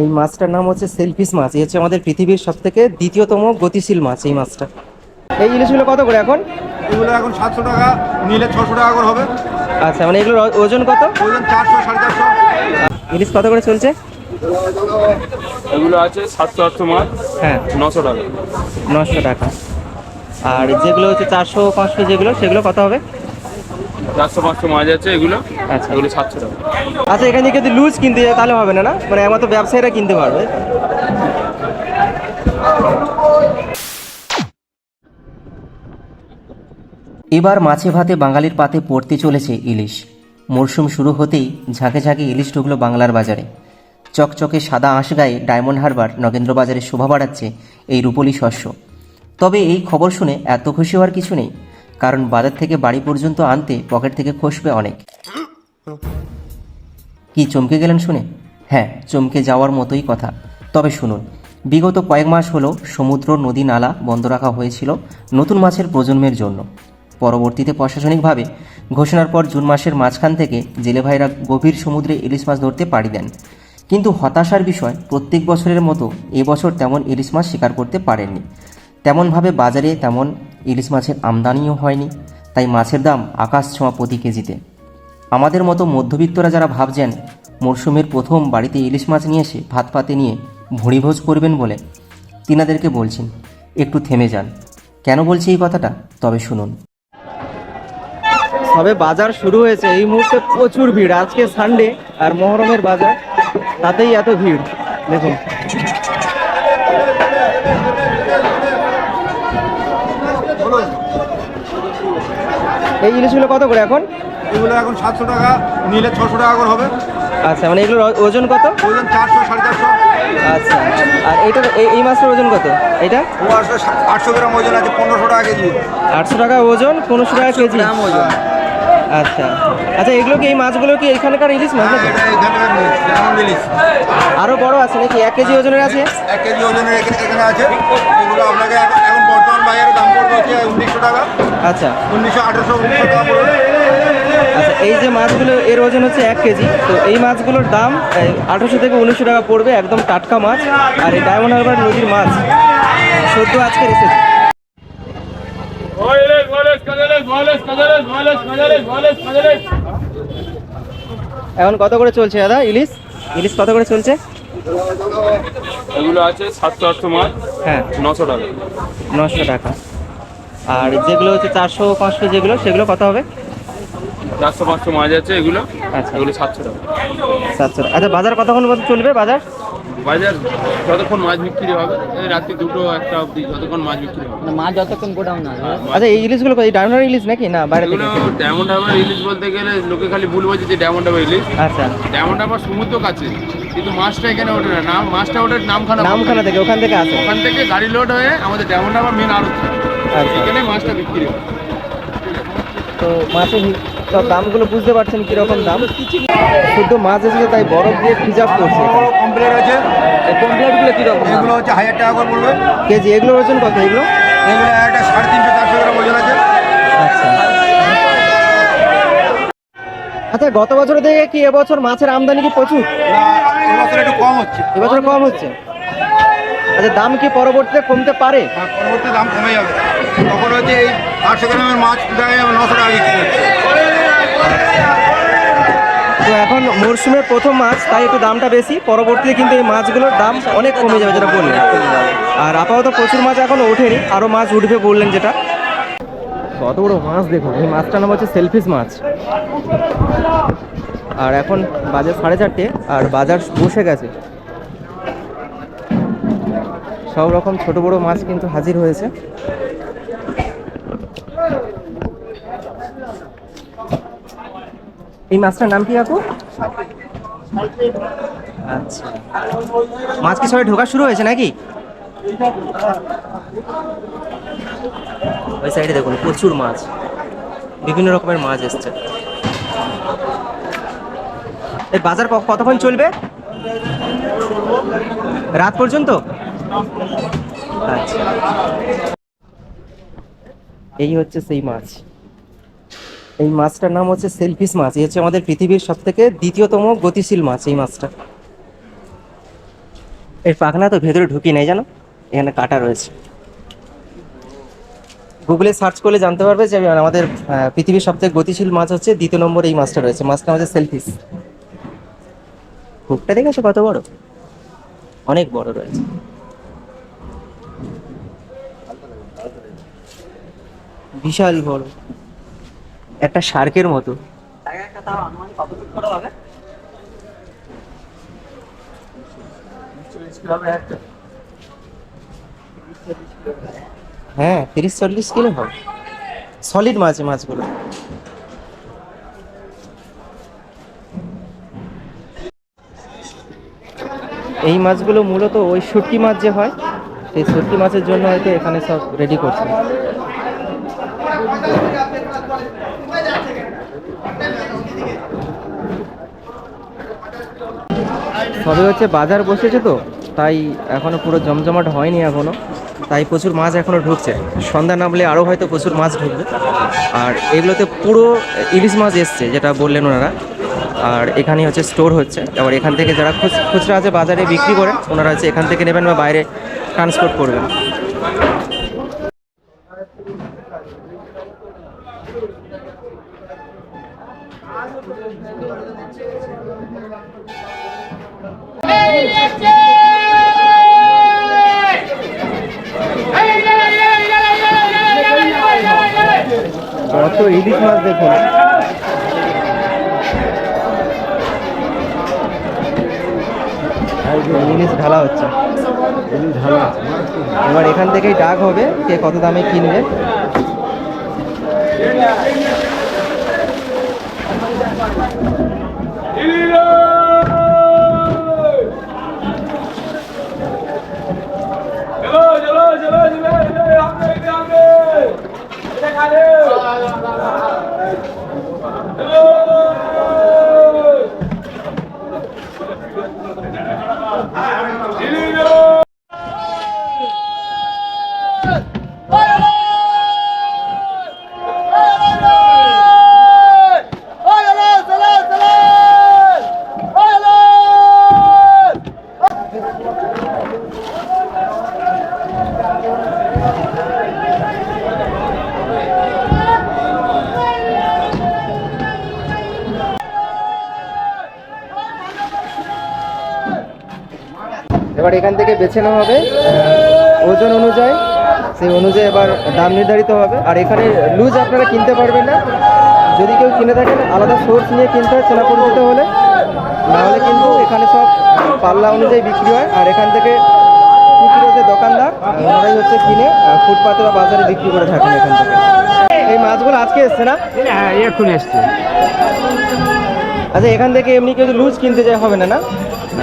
এই মাছটার নাম হচ্ছে সেলফিশ মাছ। এই হচ্ছে আমাদের পৃথিবীর সব থেকে দ্বিতীয়তম গতিশীল মাছ এই মাছটা। এই ইলিশগুলো কত করে এখন? এগুলো এখন সাতশো টাকা নিলে ছশো টাকা করে হবে। আচ্ছা মানে এগুলোর ওজন কত? ওজন চারশো সাড়ে চারশো। ইলিশ কত করে চলছে? এগুলো আছে সাতশো আটশো মাছ। হ্যাঁ। নশো টাকা। নশো টাকা। আর যেগুলো হচ্ছে চারশো পাঁচশো যেগুলো সেগুলো কত হবে? চারশো পাঁচশো মাছ আছে এগুলো। আচ্ছা। এগুলো সাতশো টাকা আচ্ছা এখান যদি লুজ কিনতে যায় তাহলে হবে না না? মানে একমাত্র ব্যবসায়ীরা কিনতে পারবে। এবার মাছে ভাতে বাঙালির পাতে পড়তে চলেছে ইলিশ। মরশুম শুরু হতেই ঝাঁকে ঝাঁকে ইলিশ ঢুকলো বাংলার বাজারে। চকচকে সাদা আঁশ গায়ে ডায়মন্ড হারবার নগেন্দ্র বাজারে শোভা বাড়াচ্ছে এই রূপলি শস্য। তবে এই খবর শুনে এত খুশি হওয়ার কিছু নেই কারণ বাজার থেকে বাড়ি পর্যন্ত আনতে পকেট থেকে খসবে অনেক। কি, চমকে গেলেন শুনে? হ্যাঁ চমকে যাওয়ার মতোই কথা। তবে শুনুন, বিগত কয়েক মাস হলো সমুদ্র, নদী, নালা বন্ধ রাখা হয়েছিল নতুন মাছের প্রজন্মের জন্য। পরবর্তীতে প্রশাসনিকভাবে ঘোষণার পর জুন মাসের মাঝখান থেকে জেলে ভাইরা গভীর সমুদ্রে ইলিশ মাছ ধরতে পাড়ি দেন। কিন্তু হতাশার বিষয়, প্রত্যেক বছরের মতো এবছর তেমন ইলিশ মাছ শিকার করতে পারেননি। তেমনভাবে বাজারে তেমন ইলিশ মাছের আমদানিও হয়নি। তাই মাছের দাম আকাশ ছোঁয়া প্রতি কেজিতে। আমাদের মতো মধ্যবিত্তরা যারা ভাবছেন, মরশুমের প্রথম বাড়িতে ইলিশ মাছ নিয়ে এসে ভাত পাতে নিয়ে ভুঁড়িভোজ করবেন বলে, তিনাদেরকে বলছেন, একটু থেমে যান। কেন বলছি এই কথাটা? তবে শুনুন। সবে বাজার শুরু হয়েছে, এই মুহূর্তে প্রচুর ভিড়। আজকে সানডে আর মহরমের বাজার, তাতেই এত ভিড়। দেখুন। এই ইলিশগুলো কত করে এখন? এগুলো এখন সাতশো টাকা নিলে ছশো টাকা করে হবে। আচ্ছা মানে এগুলোর ওজন কত? ওজন চারশো সাড়ে চারশো। আচ্ছা আর এইটার এই এই মাছটার ওজন কত? এটা আটশো গ্রাম ওজন আছে পনেরোশো টাকা কেজি। আটশো টাকা ওজন পনেরোশো টাকা কেজি? আচ্ছা। আচ্ছা এগুলো কি এই মাছগুলো কি এখানকার ইলিশ মাছ হ্যাঁ? এটা আরও বড় আছে নাকি? এক কেজি ওজনের আছে? এক কেজি ওজনের এখানে এখানে আছে। এগুলো আপনাকে এখন এখন বর্তমান বাজারে দাম পড়বে হচ্ছে উনিশশো টাকা। আচ্ছা। উনিশশো আঠারোশো উনিশশো টাকা পড়বে। আচ্ছা এই যে মাছগুলো এর ওজন হচ্ছে এক কেজি। তো এই মাছগুলোর দাম আঠারোশো থেকে উনিশশো টাকা পড়বে একদম টাটকা মাছ। আর এই ডায়মন্ড হারবার নদীর মাছ সদ্য আজকে এসেছে এখন কত করে চলছে দাদা ইলিশ? ইলিশ কত করে চলছে? এগুলো আছে সাতশো আটশো মাছ হ্যাঁ। নশো টাকা। নশো টাকা। আর যেগুলো হচ্ছে চারশো পাঁচশো যেগুলো সেগুলো কত হবে? চারশো পাঁচশো মাছ আছে এগুলো আচ্ছা। এগুলো সাতশো টাকা। সাতশো টাকা। আচ্ছা বাজার কতক্ষণ পর্যন্ত চলবে বাজার? বাজার যতক্ষণ মাছ বিক্রি হবে এই রাত্রি দুটো একটা অবধি যতক্ষণ মাছ বিক্রি হবে। মাছ যতক্ষণ গোডাউন না আচ্ছা এই ইলিশগুলো এই ডায়মন্ড ইলিশ নাকি? না বাইরে থেকে? ডায়মন্ড হারবার ইলিশ বলতে গেলে লোকে খালি ভুল বলছে যে ডায়মন্ড হারবার ইলিশ। আচ্ছা। ডায়মন্ড হারবার সমুদ্র কাছে কিন্তু মাছটা এখানে ওঠে না। নাম মাছটা ওঠে নামখানা নামখানা থেকে ওখান থেকে আসে। ওখান থেকে গাড়ি লোড হয়ে আমাদের ডায়মন্ড হারবার মেন আড়ত। আচ্ছা। এখানে মাছটা বিক্রি হয়। তো মাছের সব দামগুলো বুঝতে পারছেন কীরকম দাম? শুদ্ধ মাছ এসেছে তাই বরফ দিয়ে ফ্রিজাপ করছে কমপ্লেট আছে পমপ্লেটগুলো কীরকম? এগুলো হচ্ছে হাজার টাকা করে পড়বে কেজি এগুলোর ওজন কত এগুলো? এগুলো একটা সাড়ে তিনশো চারশো গ্রাম ওজন আছে। আচ্ছা। আচ্ছা গত বছর থেকে কি এবছর মাছের আমদানি কি প্রচুর? এবছর একটু কম হচ্ছে। এবছর কম হচ্ছে? আচ্ছা দাম কি পরবর্তীতে কমতে পারে? আর পরবর্তী দাম কমে যাবে। তখন হচ্ছে এই আটশো গ্রামের মাছ দেখা যাবে নশো টাকা বিক্রি তো এখন মরশুমের প্রথম মাছ তাই একটু দামটা বেশি। পরবর্তীতে কিন্তু এই মাছগুলোর দাম অনেক কমে যাবে যেটা বললেন। আর আপাতত প্রচুর মাছ এখনও ওঠেনি আরও মাছ উঠবে বললেন যেটা। কত বড় মাছ দেখুন এই মাছটার নাম হচ্ছে সেলফিশ মাছ। আর এখন বাজার সাড়ে চারটে আর বাজার বসে গেছে। সব রকম ছোট বড় মাছ কিন্তু হাজির হয়েছে। এই মাছটার নাম কি কাকু আচ্ছা। মাছ কি সবাই ঢোকা শুরু হয়েছে নাকি? ওই সাইডে দেখুন, প্রচুর মাছ। বিভিন্ন রকমের মাছ এসছে। এই বাজার কতক্ষণ চলবে? রাত পর্যন্ত? আচ্ছা। এই হচ্ছে সেই মাছ। এই মাছটার নাম হচ্ছে সেলফিশ মাছ। এই হচ্ছে আমাদের পৃথিবীর সব থেকে দ্বিতীয়তম গতিশীল মাছ এই মাছটা। এর পাখনা তো ভেতরে ঢুকি নেই জানো? এখানে কাটা রয়েছে। গুগলে সার্চ করলে জানতে পারবে যে আমাদের পৃথিবীর সবথেকে গতিশীল মাছ হচ্ছে দ্বিতীয় নম্বর এই মাছটা রয়েছে। মাছটা আমাদের সেলফিস হুকটা দেখেছ কত বড়? অনেক বড় রয়েছে। বিশাল বড়। একটা শার্কের মতো। হ্যাঁ তিরিশ চল্লিশ কিলো হবে সলিড মাছ মাছগুলো। এই মাছগুলো মূলত ওই শুটকি মাছ যে হয়, সেই শুটকি মাছের জন্য হয়তো এখানে সব রেডি করছে। সবে হচ্ছে বাজার বসেছে তো, তাই এখনও পুরো জমজমাট হয়নি এখনও, তাই প্রচুর মাছ এখনও ঢুকছে। সন্ধ্যা নামলে আরও হয়তো প্রচুর মাছ ঢুকবে। আর এগুলোতে পুরো ইলিশ মাছ এসছে, যেটা বললেন ওনারা। আর এখানে হচ্ছে স্টোর হচ্ছে। এবার এখান থেকে যারা খুচ- খুচরা আছে বাজারে বিক্রি করে, ওনারা হচ্ছে এখান থেকে নেবেন বা বাইরে ট্রান্সপোর্ট করবেন। কত ইলিশ মাছ দেখুন। ইলিশ ঢালা হচ্ছে। এবার এখান থেকেই ডাক হবে, কে কত দামে কিনবে। এবার এখান থেকে বেছে নেওয়া হবে ওজন অনুযায়ী। সেই অনুযায়ী এবার দাম নির্ধারিত হবে। আর এখানে লুজ আপনারা কিনতে পারবেন না। যদি কেউ কিনে থাকেন আলাদা সোর্স নিয়ে কিনতে হয় চেনা পরিচিত হলে নাহলে কিন্তু এখানে সব পাল্লা অনুযায়ী বিক্রি হয়। আর এখান থেকে খুচরো যে দোকানদার ওনারাই হচ্ছে কিনে ফুটপাতে বা বাজারে বিক্রি করে থাকেন এখান থেকে। এই মাছগুলো আজকে এসছে না? হ্যাঁ এখন এসছে। আচ্ছা এখান থেকে এমনি কেউ লুজ কিনতে যায় হবে না না,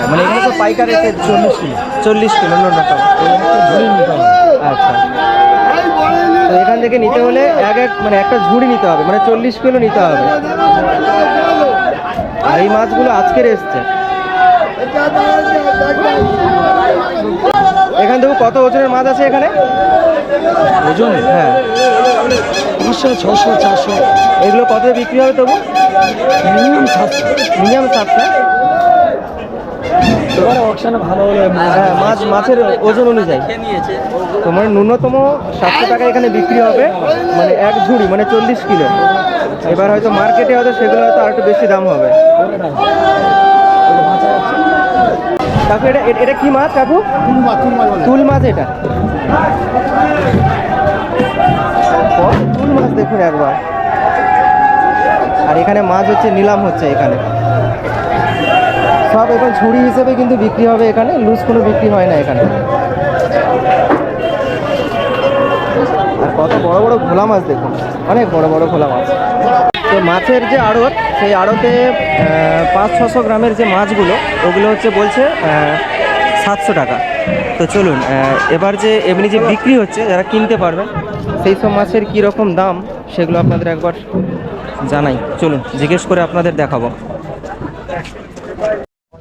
মানে এখানে তো পাইকারি চল্লিশ কিলো চল্লিশ কিলো ন্যূনতম আচ্ছা তো এখান থেকে নিতে হলে এক এক মানে একটা ঝুড়ি নিতে হবে মানে চল্লিশ কিলো নিতে হবে আর এই মাছগুলো আজকের এসছে এখান থেকে কত ওজনের মাছ আছে এখানে ওজন হ্যাঁ পাঁচশো ছশো চারশো এগুলো কত বিক্রি হবে তবু মিনিমাম সাতশো মিনিমাম সাতটা এবারে অকশানে ভালো হলে হ্যাঁ মাছ মাছের ওজন অনুযায়ী। তো মানে ন্যূনতম সাতশো টাকা এখানে বিক্রি হবে মানে এক ঝুড়ি মানে চল্লিশ কিলো। এবার হয়তো মার্কেটে হয়তো সেগুলো হয়তো আর একটু বেশি দাম হবে। কাকু এটা এটা কি মাছ কাকু? তুল মাছ এটা। তুল মাছ দেখুন একবার। আর এখানে মাছ হচ্ছে নিলাম হচ্ছে এখানে। সব এখন ঝুড়ি হিসেবে কিন্তু বিক্রি হবে এখানে। লুজ কোনো বিক্রি হয় না এখানে। আর কত বড় বড় ভোলা মাছ দেখুন। অনেক বড় বড় ভোলা মাছ। তো মাছের যে আড়ত, সেই আড়তে পাঁচ ছশো গ্রামের যে মাছগুলো, ওগুলো হচ্ছে বলছে সাতশো টাকা। তো চলুন এবার যে এমনি যে বিক্রি হচ্ছে, যারা কিনতে পারবেন, সেই সব মাছের কী রকম দাম, সেগুলো আপনাদের একবার জানাই। চলুন, জিজ্ঞেস করে আপনাদের দেখাবো এগারো পঞ্চাশ হবে না বারো পঞ্চাশ লাগবে মাছ না বিক্রি নি তুমি দেখবে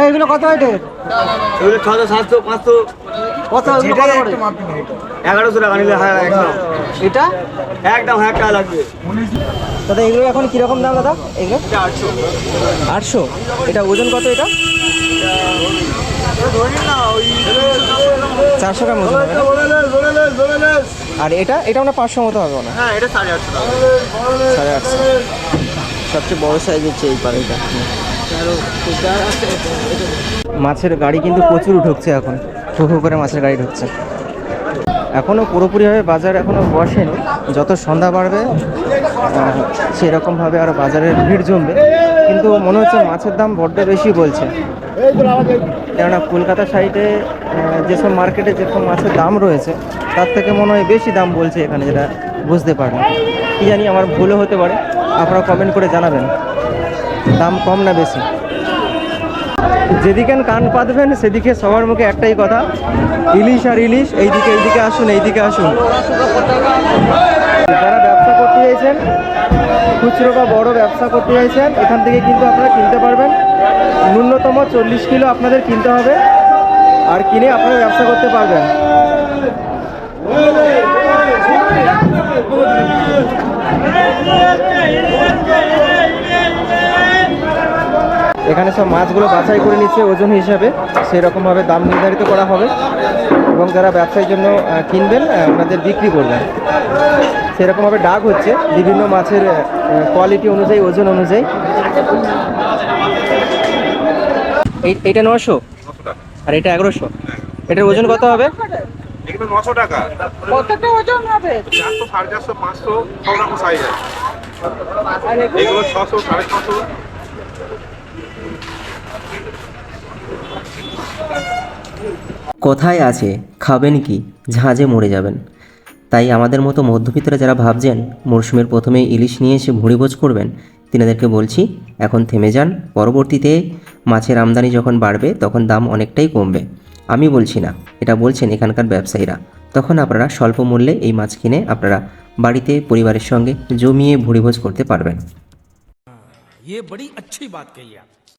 এগুলো কত হয়েছে এগুলো ছশো সাতশো পাঁচশো। এগারোশো টাকা নিলে হ্যাঁ একদম এটা? একদম টাকা লাগবে। দাদা এগুলো এখন কীরকম দাম দাদা? এগুলো? আটশো। আটশো? এটা ওজন কত এটা? চারশো গ্রাম ওজন আর এটা? এটা আমরা পাঁচশো মতো হবে না হ্যাঁ। এটা সাড়ে আটশো সাড়ে আটশো। সবচেয়ে বড় সাইজের চেয়ে পানিটা। মাছের গাড়ি কিন্তু প্রচুর ঢুকছে এখন। হু হু করে মাছের গাড়ি ঢুকছে। এখনও পুরোপুরিভাবে বাজার এখনও বসেনি। যত সন্ধ্যা বাড়বে সেরকমভাবে আরও বাজারের ভিড় জমবে। কিন্তু মনে হচ্ছে মাছের দাম বড্ড বেশি বলছে। কেননা কলকাতা সাইডে যেসব মার্কেটে যেরকম মাছের দাম রয়েছে, তার থেকে মনে হয় বেশি দাম বলছে এখানে যেটা বুঝতে পারলাম। কি জানি আমার ভুলও হতে পারে। আপনারা কমেন্ট করে জানাবেন। দাম কম না বেশি? যেদিকে কান পাতবেন সেদিকে সবার মুখে একটাই কথা ইলিশ আর ইলিশ এইদিকে এইদিকে আসুন এইদিকে আসুন যারা ব্যবসা করতে চাইছেন খুচরো বা বড় ব্যবসা করতে চাইছেন এখান থেকে কিন্তু আপনারা কিনতে পারবেন ন্যূনতম চল্লিশ কিলো আপনাদের কিনতে হবে আর কিনে আপনারা ব্যবসা করতে পারবেন এখানে সব মাছগুলো বাছাই করে নিচ্ছে ওজন হিসাবে। সেই রকমভাবে দাম নির্ধারিত করা হবে। এবং যারা ব্যবসার জন্য কিনবেন ওনাদের বিক্রি করবেন। সেরকমভাবে ডাক হচ্ছে বিভিন্ন মাছের কোয়ালিটি অনুযায়ী ওজন অনুযায়ী। এই এইটা নশো? আর এটা এগারোশো? এটার ওজন কত হবে? নশো টাকা। কতটা ওজন হবে? চারশো সাড়ে চারশো পাঁচশো সব রকম সাইজ আছে। এগুলো ছশো সাড়ে ছশো। কোথায় আছে খাবেন কি ঝাঁঝে মরে যাবেন তাই আমাদের মতো মধ্যবিত্তরা যারা ভাবছেন মরশুমের প্রথমেই ইলিশ নিয়ে এসে ভুঁড়িভোজ করবেন তিনাদেরকে বলছি এখন থেমে যান পরবর্তীতে মাছের আমদানি যখন বাড়বে তখন দাম অনেকটাই কমবে আমি বলছি না এটা বলছেন এখানকার ব্যবসায়ীরা তখন আপনারা স্বল্প মূল্যে এই মাছ কিনে আপনারা বাড়িতে পরিবারের সঙ্গে জমিয়ে ভুঁড়িভোজ করতে পারবেন ये बड़ी अच्छी बात कही आप